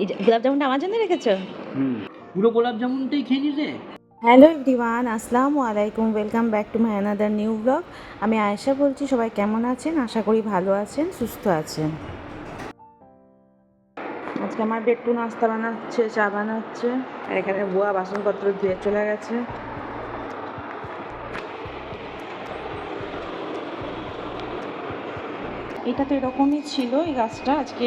এই গোলাপ জামুনটা আমার জন্য রেখেছো? পুরো গোলাপ জামুনটাই খেয়ে নিলে? হ্যালো এভরিওয়ান আসসালামু আলাইকুম welcome back to my another new blog আমি আয়েশা বলছি সবাই কেমন আছেন? আশা করি ভালো আছেন সুস্থ আছেন। আজকে আমার বেট্টু নাস্তা বানাচ্ছে চা বানাচ্ছে আর এখানে বুয়া বাসনপত্র ধুয়ে চলে গেছে। এটা তো এরকমই ছিল এই গাছটা। আজকে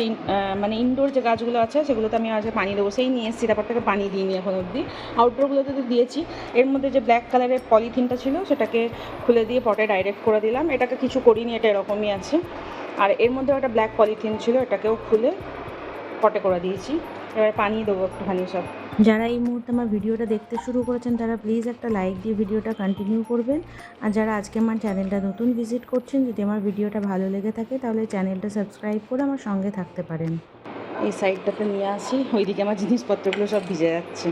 মানে ইনডোর যে গাছগুলো আছে, সেগুলোতে আমি আজকে পানি দেবো। সেই নিয়ে এসেছি, তারপর থেকে পানি দিইনি এখন অবধি। আউটডোরগুলোতে তো দিয়েছি। এর মধ্যে যে ব্ল্যাক কালারের পলিথিনটা ছিল, সেটাকে খুলে দিয়ে পটে ডাইরেক্ট করে দিলাম। এটাকে কিছু করিনি, এটা এরকমই আছে। আর এর মধ্যেও একটা ব্ল্যাক পলিথিন ছিল, এটাকেও খুলে পটে করে দিয়েছি। এবারে পানি দেবো একটুখানি সব। যারা এই মুহূর্তে আমার ভিডিওটা দেখতে শুরু করেছেন তারা প্লিজ একটা লাইক দিয়ে ভিডিওটা কন্টিনিউ করবেন। আর যারা আজকে আমার চ্যানেলটা নতুন ভিজিট করছেন যদি আমার ভিডিওটা ভালো লেগে থাকে তাহলে চ্যানেলটা সাবস্ক্রাইব করে আমার সঙ্গে থাকতে পারেন। এই সাইডটাতে নিয়ে আসি ওইদিকে আমার জিনিসপত্রগুলো সব ভিজে যাচ্ছে।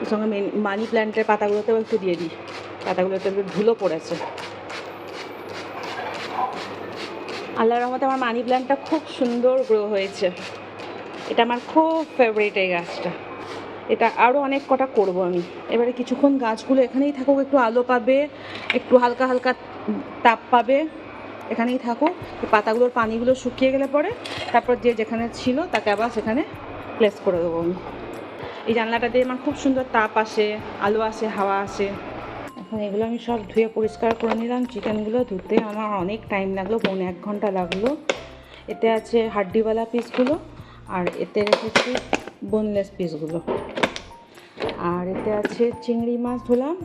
ওর সঙ্গে মানি প্ল্যান্টের পাতাগুলোতেও একটু দিয়ে দিই। পাতাগুলোতে একটু ধুলো পড়েছে। আল্লাহর রহমতে আমার মানি প্ল্যান্টটা খুব সুন্দর গ্রো হয়েছে। এটা আমার খুব ফেভারিট এই গাছটা। এটা আরও অনেক কটা করব আমি। এবারে কিছুক্ষণ গাছগুলো এখানেই থাকুক, একটু আলো পাবে, একটু হালকা হালকা তাপ পাবে, এখানেই থাকুক। পাতাগুলোর পানিগুলো শুকিয়ে গেলে পরে তারপর যে যেখানে ছিল তাকে আবার সেখানে প্লেস করে দেবো আমি। এই জানলাটা দিয়ে আমার খুব সুন্দর তাপ আসে, আলো আসে, হাওয়া আসে। এখন এগুলো আমি সব ধুয়ে পরিষ্কার করে নিলাম। চিকেনগুলো ধুতে আমার অনেক টাইম লাগল, পৌনে এক ঘণ্টা লাগল। এতে আছে হাড্ডিওয়ালা পিসগুলো আর এতে রেখেছি বোনলেস পিসগুলো আর এতে আছে চিংড়ি মাছ ধুলাম,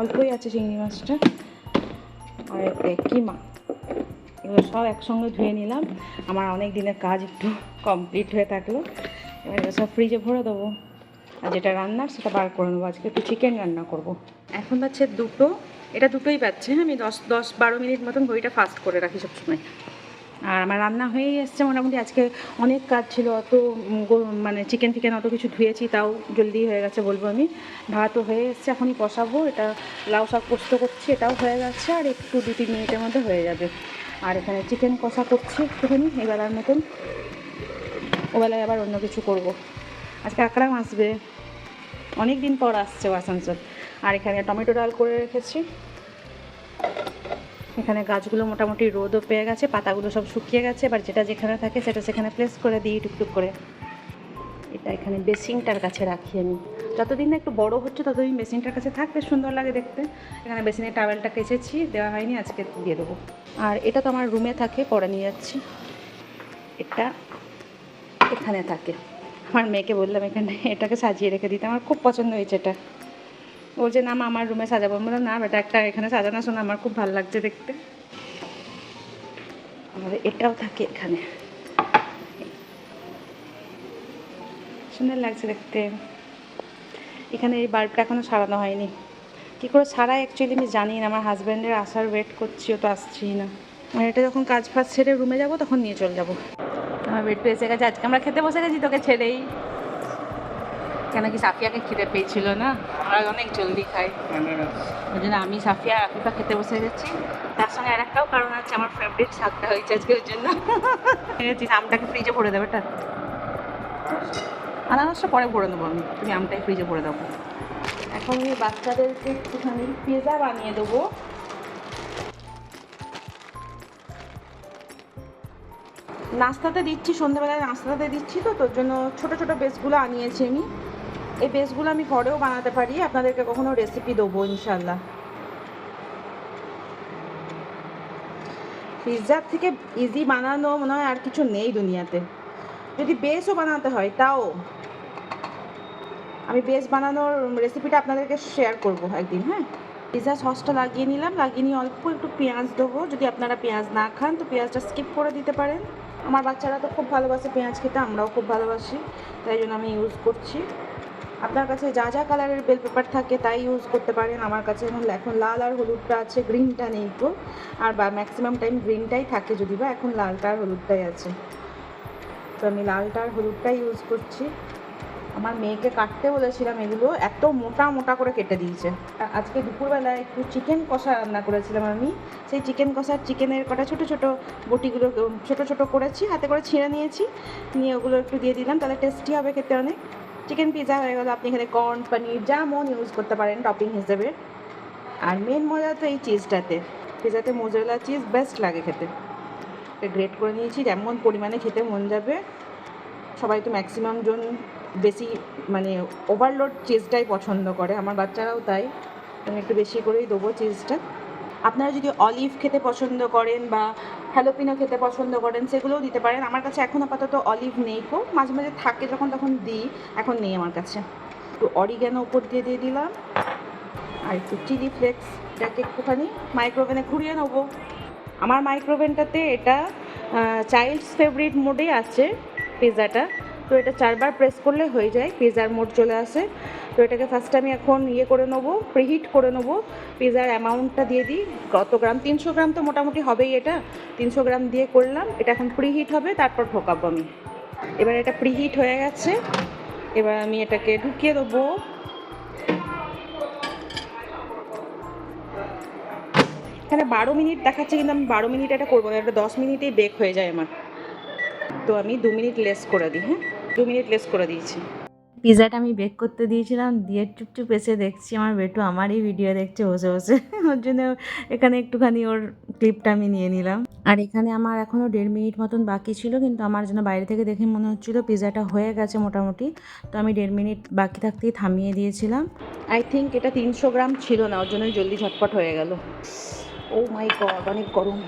অল্পই আছে চিংড়ি মাছটা। আর এতে কিমা এগুলো সব একসঙ্গে ধুয়ে নিলাম। আমার অনেক দিনের কাজ একটু কমপ্লিট হয়ে থাকল। এবার সব ফ্রিজে ভরে দেবো। যেটা রান্নার সেটা বার করে নেব। আজকে একটু চিকেন রান্না করব। এখন পাচ্ছে দুটো। এটা দুটোই পাচ্ছে হ্যাঁ আমি দশ দশ বারো মিনিট মতন ঘড়িটা ফাস্ট করে রাখি সবসময়। আর আমার রান্না হয়েই এসছে মোটামুটি। আজকে অনেক কাজ ছিল অত গো- মানে চিকেন ফিকেন অত কিছু ধুয়েছি তাও জলদি হয়ে গেছে বলব আমি। ভাতও হয়ে এসছে এখনই কষাবো। এটা লাউ শাক পোস্ত করছি এটাও হয়ে গেছে আর একটু দু তিন মিনিটের মধ্যে হয়ে যাবে। আর এখানে চিকেন কষা করছি একটুখানি এবেলার মতন। ওবেলায় আবার অন্য কিছু করব। আজকে আকরাম আসবে। অনেক দিন পর আসছে আসানসোল আর এখানে টমেটো ডাল করে রেখেছি। এখানে গাছগুলো মোটামুটি রোদও পেয়ে গেছে, পাতাগুলো সব শুকিয়ে গেছে, এবার যেটা যেখানে থাকে সেটা সেখানে প্লেস করে দিই টুকটুক করে। এটা এখানে বেসিনটার কাছে রাখি আমি। যতদিন না একটু বড় হচ্ছে ততদিন বেসিনটার কাছে থাকবে সুন্দর লাগে দেখতে। এখানে বেসিনের টাওয়েলটা কেচেছি দেওয়া হয়নি, আজকে দিয়ে দেবো। আর এটা তো আমার রুমে থাকে, পরে নিয়ে যাচ্ছি। এটা এখানে থাকে। আমার মেয়েকে বললাম, এখানে এটাকে সাজিয়ে রেখে দিতে। আমার খুব পছন্দ হয়েছে এটা। যে নাম আমার রুমে সাজাবো। বললাম, না, বেটা, একটা এখানে সাজানো, শোনা, আমার খুব ভালো লাগছে দেখতে। আর এটাও থাকে এখানে। সুন্দর লাগছে দেখতে। এখানে এই বাল্বটা এখনও সারানো হয়নি। কী করে সারাই অ্যাকচুয়ালি আমি জানি না। আমার হাজব্যান্ডের আসার ওয়েট করছি, ও তো আসছেই না। আর এটা যখন কাজ ফাজ ছেড়ে রুমে যাব, তখন নিয়ে চলে যাব। বেড এসে গেছে আজকে আমরা খেতে বসে গেছি তোকে ছেড়েই। কেন কি সাফিয়াকে খিদে পেয়েছিল না? আমরা অনেক জলদি খাই। ওই জন্য আমি, সাফিয়া আফিফা খেতে বসে গেছি। তার সঙ্গে আর একটাও কারণ আছে, আমার ফেভারিট শাকটা হয়েছে আজকে ওর জন্য। আমটাকে ফ্রিজে ভরে দেবে, এটা। আনারসটা পরে ভরে দেবো আমি। তুমি আমটাই ফ্রিজে ভরে দেবো এখন বাচ্চাদেরকে একটুখানি পিৎজা বানিয়ে দেবো। নাস্তাতে দিচ্ছি, সন্ধ্যেবেলায় নাস্তাতে দিচ্ছি তো, তোর জন্য ছোট ছোট বেসগুলো আনিয়েছি আমি। এই বেসগুলো আমি ঘরেও বানাতে পারি, আপনাদেরকে কখনো রেসিপি দেবো ইনশাল্লাহ পিৎজার থেকে ইজি বানানো মনে হয় আর কিছু নেই দুনিয়াতে। যদি বেসও বানাতে হয়, তাও। আমি বেস বানানোর রেসিপিটা আপনাদেরকে শেয়ার করব একদিন হ্যাঁ? পিৎজা সসটা লাগিয়ে নিলাম, লাগিয়ে নিয়ে অল্প একটু পেঁয়াজ দেবো। যদি আপনারা পেঁয়াজ না খান, তো পেঁয়াজটা স্কিপ করে দিতে পারেন। আমার বাচ্চারা তো খুব ভালোবাসে, পেঁয়াজ খেতে আমরাও খুব ভালোবাসি, তাই জন্য আমি ইউজ করছি। আপনার কাছে যা যা কালারের বেল পেপার থাকে তাই ইউজ করতে পারেন। আমার কাছে এখন এখন লাল আর হলুদটা আছে গ্রিনটা নেই তো। আর বা ম্যাক্সিমাম টাইম গ্রিনটাই থাকে যদি বা, এখন লালটা আর হলুদটাই আছে। তো আমি লালটা আর হলুদটাই ইউজ করছি। আমার মেয়েকে কাটতে বলেছিলাম এগুলো, এত মোটা মোটা করে কেটে দিয়েছে। আজকে দুপুরবেলা একটু চিকেন কষা রান্না করেছিলাম আমি। সেই চিকেন কষার চিকেনের কটা ছোটো ছোটো বটিগুলো ছোটো ছোটো করেছি, হাতে করে ছিঁড়ে নিয়েছি। নিয়ে ওগুলো একটু দিয়ে দিলাম, তাহলে টেস্টি হবে খেতে অনেক। চিকেন পিৎজা হয়ে গেলো, আপনি এখানে কর্ন পনির যা মন ইউজ করতে পারেন টপিং হিসেবে। আর মেন মজা তো এই চিজটাতে পিৎজাতে মোজারেলা চিজ বেস্ট লাগে খেতে। গ্রেট করে নিয়েছি, যেমন পরিমাণে খেতে মন যাবে। সবাই তো ম্যাক্সিমাম জন বেশি মানে ওভারলোড চিজটাই পছন্দ করে, আমার বাচ্চারাও তাই। আমি একটু বেশি করেই দেবো চিজটা আপনারা যদি অলিভ খেতে পছন্দ করেন বা হ্যালোপিনো খেতে পছন্দ করেন, সেগুলোও দিতে পারেন। আমার কাছে এখন আপাতত অলিভ নেই কো মাঝে মাঝে থাকে যখন তখন দিই, এখন নেই আমার কাছে। একটু অরিগ্যানো উপর দিয়ে দিয়ে দিলাম। আর একটু চিলি ফ্লেক্স এটাকে একটুখানি মাইক্রোওভেনে ঘুরিয়ে নেব। আমার মাইক্রোওভেনটাতে এটা চাইল্ডস ফেভারিট মোডে আছে পিৎজাটা তো এটা চারবার প্রেস করলে হয়ে যায় পিৎজার মোড চলে আসে। তো এটাকে ফার্স্ট আমি এখন ইয়ে করে নেব প্রিহিট করে নেব। পিৎজার অ্যামাউন্টটা দিয়ে দিই, কত গ্রাম? তিনশো গ্রাম তো মোটামুটি হবেই এটা। তিনশো গ্রাম দিয়ে করলাম, এটা এখন প্রিহিট হবে, তারপর ঢোকাবো আমি। এবার এটা প্রিহিট হয়ে গেছে। এবার আমি এটাকে ঢুকিয়ে দেবো। এখানে বারো মিনিট দেখাচ্ছে, কিন্তু আমি বারো মিনিট এটা করব না, এটা দশ মিনিটেই বেক হয়ে যায় আমার। তো আমি দু মিনিট লেস করে দিই হ্যাঁ? দু মিনিট লেস করে দিয়েছি। পিজাটা আমি বেক করতে দিয়েছিলাম দিয়ে চুপচুপ এসে দেখছি আমার বেটু আমারই ভিডিও দেখছে বসে বসে। ওর জন্য এখানে একটুখানি ওর ক্লিপটা আমি নিয়ে নিলাম। আর এখানে আমার এখনও দেড় মিনিট মতন বাকি ছিল কিন্তু আমার যেন বাইরে থেকে দেখে মনে হচ্ছিল পিৎজাটা হয়ে গেছে মোটামুটি। তো আমি দেড় মিনিট বাকি থাকতেই থামিয়ে দিয়েছিলাম। আই থিঙ্ক এটা তিনশো গ্রাম ছিল না ওর জন্য জলদি ঝটপট হয়ে গেল। ও মাই গড অনেক গরম।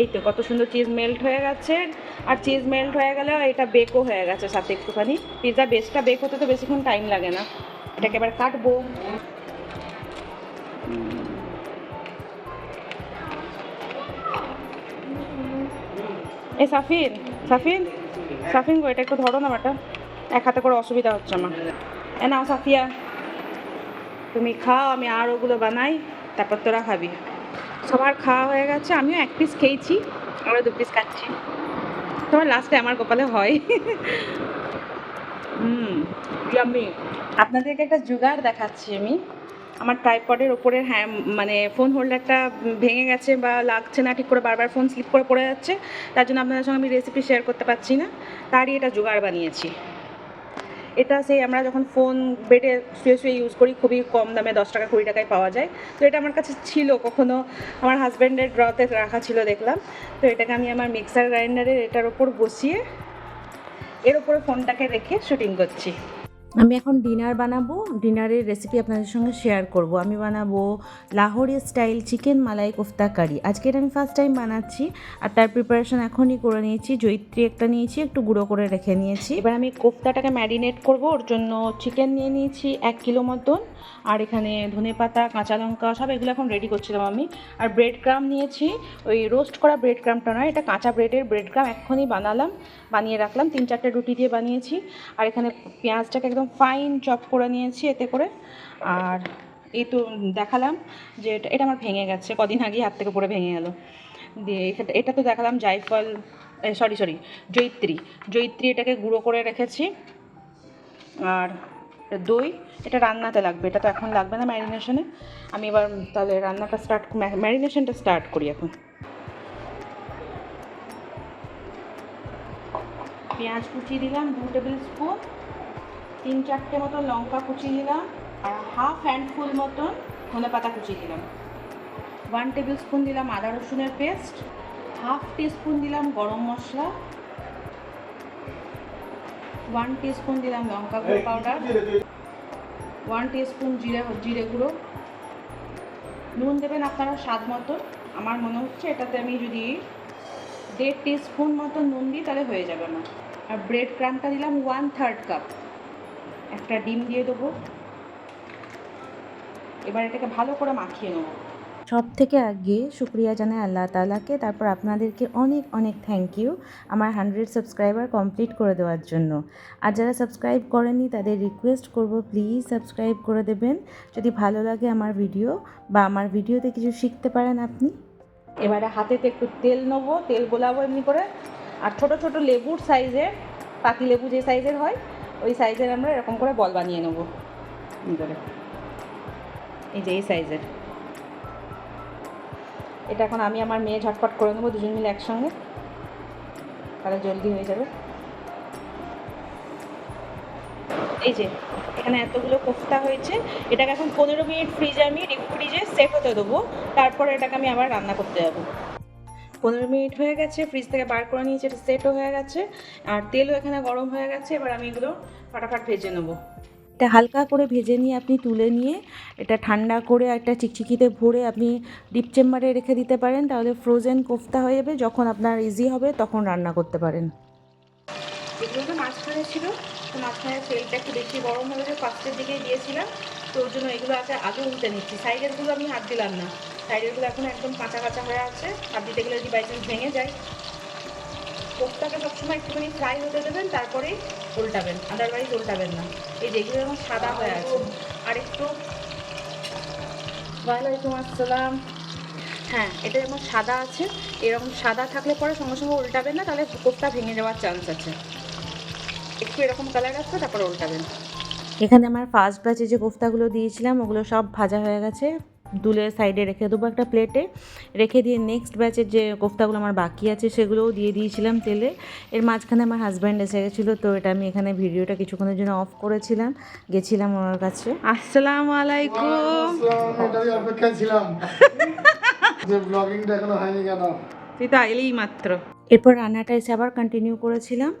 এই তো কত সুন্দর চিজ মেল্ট হয়ে গেছে। আর চিজ মেল্ট হয়ে গেলে এটা বেকও হয়ে গেছে সাথে একটুখানি। পিৎজা বেসটা বেক হতে তো বেশিক্ষণ টাইম লাগে না। এটাকে এবার কাটবো। এ সাফিন সাফিন সাফিন গো, এটা একটু ধরো না বেটা এক হাতে করে অসুবিধা হচ্ছে আমার। এ নাও সাফিয়া। তুমি খাও, আমি আর ওগুলো বানাই, তারপর তোরা খাবি। সবার খাওয়া হয়ে গেছে আমিও এক পিস খেয়েছি। আমরা দু পিস খাচ্ছি। তোমার লাস্টে আমার কপালে হয়। হুম আপনাদেরকে একটা জুগার দেখাচ্ছি আমি। আমার ট্রাইপডের ওপরে হ্যাঁ মানে ফোন হোল্ডারটা ভেঙে গেছে বা লাগছে না ঠিক করে বারবার ফোন স্লিপ করে পড়ে যাচ্ছে। তার জন্য আপনাদের সঙ্গে আমি রেসিপি শেয়ার করতে পারছি না। তারই এটা জোগাড় বানিয়েছি। এটা সেই আমরা যখন ফোন বেডে শুয়ে শুয়ে ইউজ করি, খুবই কম দামে দশ টাকা কুড়ি টাকায় পাওয়া যায়। তো এটা আমার কাছে ছিল কখনো। আমার হাজব্যান্ডের ড্রতে রাখা ছিল দেখলাম। তো এটাকে আমি আমার মিক্সার গ্রাইন্ডারের এটার ওপর বসিয়ে, এর ওপরে ফোনটাকে রেখে শুটিং করছি। আমি এখন ডিনার বানাবো। ডিনারের রেসিপি আপনাদের সঙ্গে শেয়ার করব। আমি বানাবো Lahori style chicken malai kofta curry আজকে এটা আমি ফার্স্ট টাইম বানাচ্ছি আর তার প্রিপারেশন এখনই করে নিয়েছি। জৈত্রী একটা নিয়েছি, একটু গুঁড়ো করে রেখে নিয়েছি। এবার আমি কোফতাটাকে ম্যারিনেট করব। ওর জন্য চিকেন নিয়ে নিয়েছি এক কিলো মতন। আর এখানে ধনে পাতা, কাঁচা লঙ্কা, সব এগুলো এখন রেডি করছিলাম আমি। আর ব্রেড ক্রাম নিয়েছি। ওই রোস্ট করা ব্রেড ক্রামটা নয়, এটা কাঁচা ব্রেডের ব্রেড ক্রাম এক্ষুনি বানালাম। বানিয়ে রাখলাম। তিন চারটে রুটি দিয়ে বানিয়েছি। আর এখানে পেঁয়াজটাকে একদম ফাইন চপ করে নিয়েছি এতে করে। আর এই তো দেখালাম যে এটা এটা আমার ভেঙে গেছে, কদিন আগে হাত থেকে পড়ে ভেঙে গেল। দিয়ে এটা তো দেখালাম জায়ফল সরি সরি জৈত্রী। জৈত্রী এটাকে গুঁড়ো করে রেখেছি। আর দই, এটা রান্নাতে লাগবে, এটা তো এখন লাগবে না ম্যারিনেশনে আমি এবার তাহলে রান্নাটা স্টার্ট ম্যারিনেশনটা স্টার্ট করি এখন। পেঁয়াজ কুচি দিলাম, দু টেবিল স্পুন তিন চারটে মতো লঙ্কা কুচি দিলাম আর হাফ হ্যান্ডফুল মতন ধনে পাতা কুচি দিলাম ওয়ান টেবিল স্পুন দিলাম আদা রসুনের পেস্ট হাফ টিস্পুন দিলাম গরম মশলা ওয়ান টিস্পুন দিলাম লঙ্কা গুঁড়ো পাউডার ওয়ান টিস্পুন জিরে জিরে গুঁড়ো। নুন দেবেন আপনারা স্বাদ মতো আমার মনে হচ্ছে এটাতে আমি যদি দেড় টিস্পুন মতো নুন দিই তাহলে হয়ে যাবে না। আর ব্রেড ক্রামটা দিলাম ওয়ান থার্ড কাপ একটা ডিম দিয়ে দেবো। এবার এটাকে ভালো করে মাখিয়ে নেব। সব থেকে আগে শুক্রিয়া জানাই আল্লাহ তালাকে তারপর আপনাদেরকে অনেক অনেক থ্যাংক ইউ আমার হান্ড্রেড সাবস্ক্রাইবার কমপ্লিট করে দেওয়ার জন্য। আর যারা সাবস্ক্রাইব করেনি তাদের রিকোয়েস্ট করব প্লিজ সাবস্ক্রাইব করে দেবেন। যদি ভালো লাগে আমার ভিডিও বা আমার ভিডিওতে কিছু শিখতে পারেন আপনি। এবারে হাতেতে একটু তেল নেব তেল গোলাবো এমনি করে। আর ছোট ছোট লেবুর সাইজের পাতি লেবু যে সাইজের হয় ওই সাইজের আমরা এরকম করে বল বানিয়ে নেব। করে এই যে এই সাইজের। এটা এখন আমি আমার মেয়ে ঝটপট করে নেব, দুজন মিলে একসঙ্গে। তাহলে জলদি হয়ে যাবে। এই যে, এখানে এতগুলো কোফতা হয়েছে। এটাকে এখন পনেরো মিনিট ফ্রিজে আমি ডিপ ফ্রিজে সেট হতে দেবো। তারপরে এটাকে আমি আবার রান্না করতে যাব। পনেরো মিনিট হয়ে গেছে ফ্রিজ থেকে বার করে নিয়েছি এটা সেটও হয়ে গেছে আর তেলও এখানে গরম হয়ে গেছে এবার আমি এগুলো ফাটাফাট ভেজে নেব। এটা হালকা করে ভেজে নিয়ে আপনি তুলে নিয়ে এটা ঠান্ডা করে একটা চিকচিকিতে ভরে আপনি ডিপ চেম্বারে রেখে দিতে পারেন তাহলে ফ্রোজেন কোফতা হয়ে যাবে যখন আপনার ইজি হবে তখন রান্না করতে পারেন। এগুলো তো মাঝখানে ছিল তো মাঝখানে তেলটা একটু বেশি গরম হয়ে গেছে ফার্স্টের দিকে দিয়েছিলাম তো ওর জন্য এগুলো আগে আগে উল্টে নিচ্ছি সাইডেরগুলো আমি হাত দিলাম না। সাইডেরগুলো এখন একদম কাঁচা কাঁচা হয়ে আছে। হাত দিতে গেলে যদি বাই চান্স ভেঙে যায়। কোফতাকে সবসময় একটুখানি ফ্রাই হতে দেবেন তারপরেই উল্টাবেন। আদারওয়াইজ উল্টাবেন না। এই যে এগুলো এখন সাদা হয়ে আছে। আর একটু ওয়ালাইকুম আসসালাম। হ্যাঁ এটা যেমন সাদা আছে এরকম সাদা থাকলে পরে সঙ্গে সঙ্গে উল্টাবেন না তাহলে কোফতা ভেঙে যাওয়ার চান্স আছে। একটু এরকম কালার আসবে তারপরে উল্টাবেন। এখানে আমার ফার্স্ট ব্যাচে যে কোফতাগুলো দিয়েছিলাম ওগুলো সব ভাজা হয়ে গেছে। দুলের সাইডে রেখে দেবো একটা প্লেটে রেখে দিয়ে নেক্সট ব্যাচের যে কোফতাগুলো আমার বাকি আছে সেগুলোও দিয়ে দিয়েছিলাম তেলে। এর মাঝখানে আমার হাজব্যান্ড এসে গেছিল তো এটা আমি এখানে ভিডিওটা কিছুক্ষণের জন্য অফ করেছিলাম গেছিলাম ওনার কাছে। আসসালাম আলাইকুম। এটারই ছিলাম যে ব্লগিংটা এখনও হয়নি কেন? তুই তো এলেই মাত্র। এরপর রান্নাটা এসে আবার কন্টিনিউ করেছিলাম।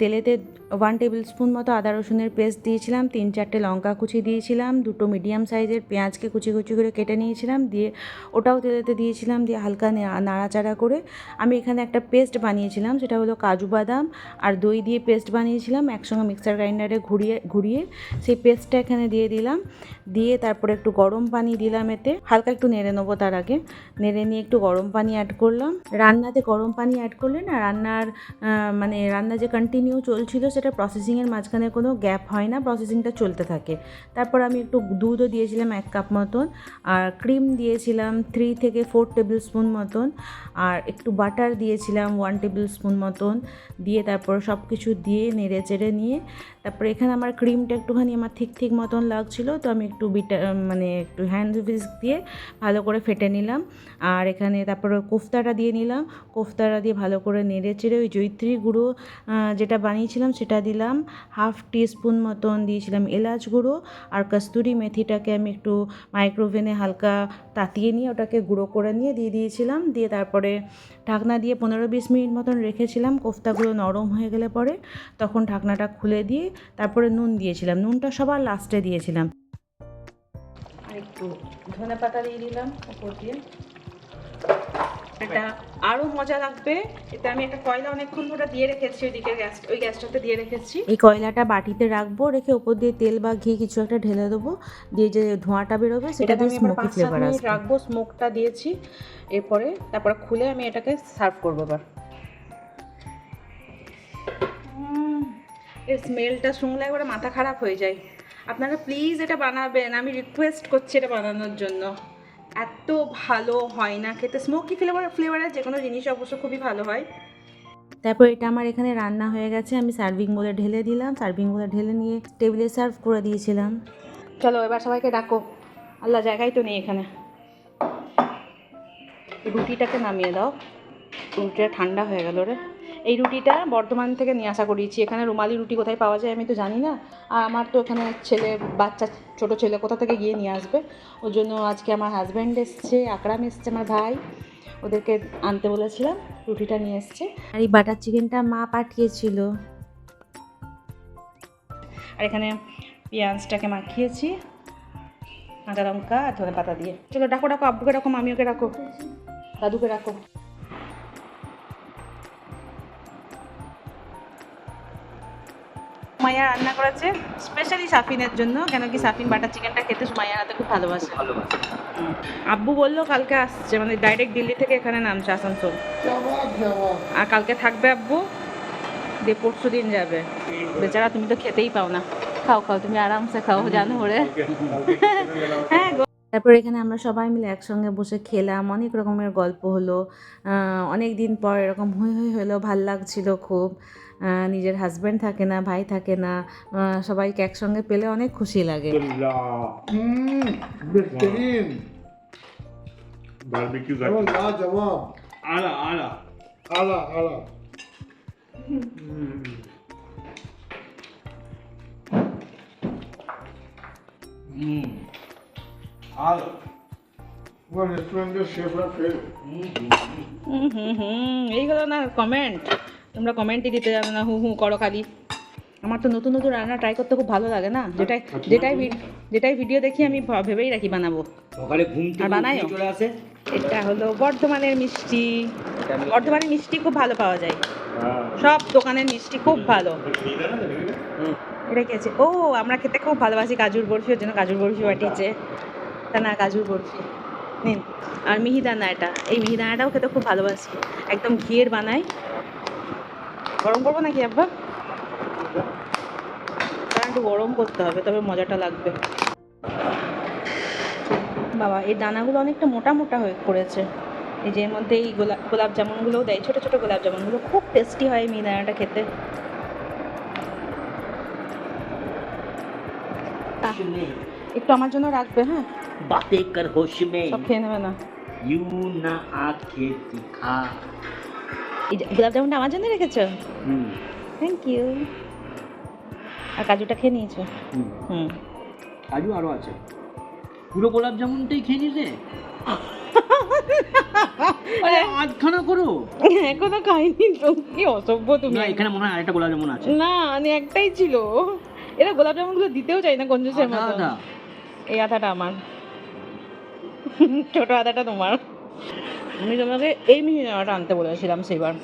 তেলেতে ওয়ান টেবিল স্পুন মতো আদা রসুনের পেস্ট দিয়েছিলাম, তিন চারটে লঙ্কা কুচি দিয়েছিলাম, দুটো মিডিয়াম সাইজের পেঁয়াজকে কুচি কুচি করে কেটে নিয়েছিলাম, দিয়ে ওটাও তেলেতে দিয়েছিলাম, দিয়ে হালকা নাড়াচাড়া করে আমি এখানে একটা পেস্ট বানিয়েছিলাম, সেটা হলো কাজু বাদাম আর দই দিয়ে পেস্ট বানিয়েছিলাম, একসঙ্গে মিক্সার গ্রাইন্ডারে ঘুরিয়ে ঘুরিয়ে সেই পেস্টটা এখানে দিয়ে দিলাম, দিয়ে তারপরে একটু গরম পানি দিলাম এতে, হালকা একটু নেড়ে নেব তার আগে, নেড়ে নিয়ে একটু গরম পানি অ্যাড করলাম, রান্নাতে গরম পানি অ্যাড করলে না রান্নার মানে রান্না যে কন্টিনিউ চলছিল সেটা প্রসেসিংয়ের মাঝখানে কোনো গ্যাপ হয় না প্রসেসিংটা চলতে থাকে। তারপর আমি একটু দুধও দিয়েছিলাম এক কাপ মতন, আর ক্রিম দিয়েছিলাম থ্রি থেকে ফোর টেবিল স্পুন মতন, আর একটু বাটার দিয়েছিলাম ওয়ান টেবিল স্পুন মতন, দিয়ে তারপর সব কিছু দিয়ে নেড়ে চেড়ে নিয়ে, তারপরে এখানে আমার ক্রিমটা একটুখানি আমার ঠিক ঠিক মতন লাগছিল, তো আমি একটু বিটা মানে একটু হ্যান্ড উইস্ক দিয়ে ভালো করে ফেটে নিলাম। আর এখানে তারপরে কোফতাটা দিয়ে নিলাম, কোফতাটা দিয়ে ভালো করে নেড়ে চেড়ে ওই জৈত্রী গুঁড়ো যেটা বানিয়েছিলাম সেটা দিলাম, হাফ টিস্পুন মতন দিয়েছিলাম এলাচ গুঁড়ো আর কস্তুরি মেথিটাকে আমি একটু মাইক্রোওভেনে হালকা তাতিয়ে নিয়ে ওটাকে গুঁড়ো করে নিয়ে দিয়ে দিয়েছিলাম, দিয়ে তারপরে ঢাকনা দিয়ে পনেরো বিশ মিনিট মতন রেখেছিলাম, কোফতাগুলো নরম হয়ে গেলে পরে তখন ঢাকনাটা খুলে দিয়ে তারপরে নুন দিয়েছিলাম, নুনটা সবার লাস্টে দিয়েছিলাম। একটু ধনে পাতা দিয়ে দিলাম উপর দিয়ে। এটা আরও মজা লাগবে। এটা আমি একটা কয়লা অনেকক্ষণ ধরে দিয়ে রেখেছি ওইদিকে গ্যাস ওই গ্যাসটাতে দিয়ে রেখেছি। এই কয়লাটা বাটিতে রাখব রেখে ওপর দিয়ে তেল বা ঘি কিছু একটা ঢেলে দেবো দিয়ে যে ধোঁয়াটা বেরোবে সেটা দিয়ে স্মোকি ফ্লেভার আসবে। রাখব স্মোকটা দিয়েছি। এরপরে তারপরে খুলে আমি এটাকে সার্ভ করব এবার। এর স্মেলটা শুনলে একবারে মাথা খারাপ হয়ে যায়। আপনারা প্লিজ এটা বানাবেন আমি রিকোয়েস্ট করছি এটা বানানোর জন্য। এত ভালো হয় না খেতে। স্মোকি ফ্লেভার ফ্লেভারের যে কোনো জিনিস অবশ্য খুবই ভালো হয়। তারপর এটা আমার এখানে রান্না হয়ে গেছে। আমি সার্ভিং বলে ঢেলে দিলাম। সার্ভিং বলে ঢেলে নিয়ে টেবিলে সার্ভ করে দিয়েছিলাম। চলো, এবার সবাইকে ডাকো। আল্লাহ, জায়গাই তো নেই এখানে। রুটিটাকে নামিয়ে দাও। রুটিটা ঠান্ডা হয়ে গেল রে। এই রুটিটা বর্ধমান থেকে নিয়ে আসা করিয়েছি। এখানে রুমালি রুটি কোথায় পাওয়া যায় আমি তো জানি না। আর আমার তো এখানে ছেলে, বাচ্চা, ছোট ছেলে কোথা থেকে গিয়ে নিয়ে আসবে? ওর জন্য আজকে আমার হাজব্যান্ড এসছে, আকরাম এসছে আমার ভাই। ওদেরকে আনতে বলেছিলাম, রুটিটা নিয়ে এসছে। আর এই বাটার চিকেনটা মা পাঠিয়েছিল। আর এখানে পেঁয়াজটাকে মাখিয়েছি। কাঁচা লঙ্কা আর ধনে পাতা দিয়ে। চলো, ডাকো ডাকো, আব্বুকে ডাকো, মামিওকে ডাকো। দাদুকে ডাকো। মায়া রান্না করেছে স্পেশালি সাফিনের জন্য কেন কি সাফিন বাটার চিকেনটা খেতে মায়ের হাতে খুব ভালোবাসে। আব্বু বলল কালকে আসছে মানে ডাইরেক্ট দিল্লি থেকে এখানে নামছে আসানসোল। আর কালকে থাকবে আব্বু দিয়ে পরশু দিন যাবে। বেচারা তুমি তো খেতেই পাও না। খাও খাও তুমি আরামসে খাও জানো ওরে। হ্যাঁ তারপর এখানে আমরা সবাই মিলে একসঙ্গে বসে খেলাম অনেক রকমের গল্প হলো। অনেক দিন পর এরকম হই হই হলো ভালো লাগছিল খুব। নিজের হাজব্যান্ড থাকে না ভাই থাকে না সবাইকে একসঙ্গে পেলে অনেক খুশি লাগে। আলা আলা। আলা আলা। হুম। রেস্টুরেন্টের শেফরা ফেল হুম হুম হুম। এই হলো না কমেন্ট তোমরা কমেন্টই দিতে জানো না হু হু করো খালি। আমার তো নতুন নতুন রান্না ট্রাই করতে খুব ভালো লাগে না? যেটাই যেটাই যেটাই ভিডিও দেখি আমি ভেবেই রাখি বানাবো। সকালে ঘুম থেকে? উঠেই চলে আসে। এটা হলো বর্ধমানের মিষ্টি। বর্ধমানের মিষ্টি খুব ভালো পাওয়া যায়। সব দোকানের মিষ্টি খুব ভালো। এটা কি আছে? ও আমরা খেতে খুব ভালোবাসি কাজুর বরফি ওর জন্য। কাজুর বরফি পাঠিয়েছে। তা না কাজুর বরফি। নিন। আর মিহিদানা এটা। এই মিহিদানাটাও খেতে খুব ভালোবাসি। একদম ঘিয়ের বানাই গরম করব নাকি আব্বা একটু গরম করতে হবে তবে মজাটা লাগবে। বাবা এই দানাগুলো অনেকটা মোটা মোটা হয়ে পড়েছে। এই যে এর মধ্যে এই গোলাপ গোলাপ জামুনগুলোও দেয় ছোটো ছোটো গোলাপ জামুনগুলো। খুব টেস্টি হয় মিহিদানাটা খেতে। একটু আমার জন্য রাখবে হ্যাঁ? বাতে কর হোশ মে। সব খেয়ে নেবে না। ইউ না আখে দিখা। গোলাপ জামুনটা আমার জন্য রেখেছো? হুম। থ্যাংক ইউ আর কাজুটা খেয়ে নিয়েছো? হুম। কাজু আরও আছে। পুরো গোলাপ জামুনটাই খেয়ে আরে আধখানা করো। এখনও খাইনি তো কি অসভ্য তুমি। না এখানে মনে হয় আরেকটা গোলাপ জামুন আছে। না মানে একটাই ছিল। এরা গোলাপ জামুনগুলো দিতেও চাই না কঞ্জুসের মতো। এই আধাটা আমার। ছোট আধাটা তোমার। আমি তোমাকে এই মিহিদানাটা আনতে বলেছিলাম সেবার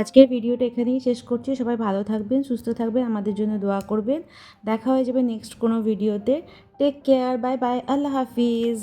আজকের ভিডিওটা এখানেই শেষ করছি। সবাই ভালো থাকবেন, সুস্থ থাকবেন, আমাদের জন্য দোয়া করবেন। দেখা হয়ে যাবে নেক্সট কোনো ভিডিওতে। টেক কেয়ার বাই বাই আল্লাহ হাফিজ।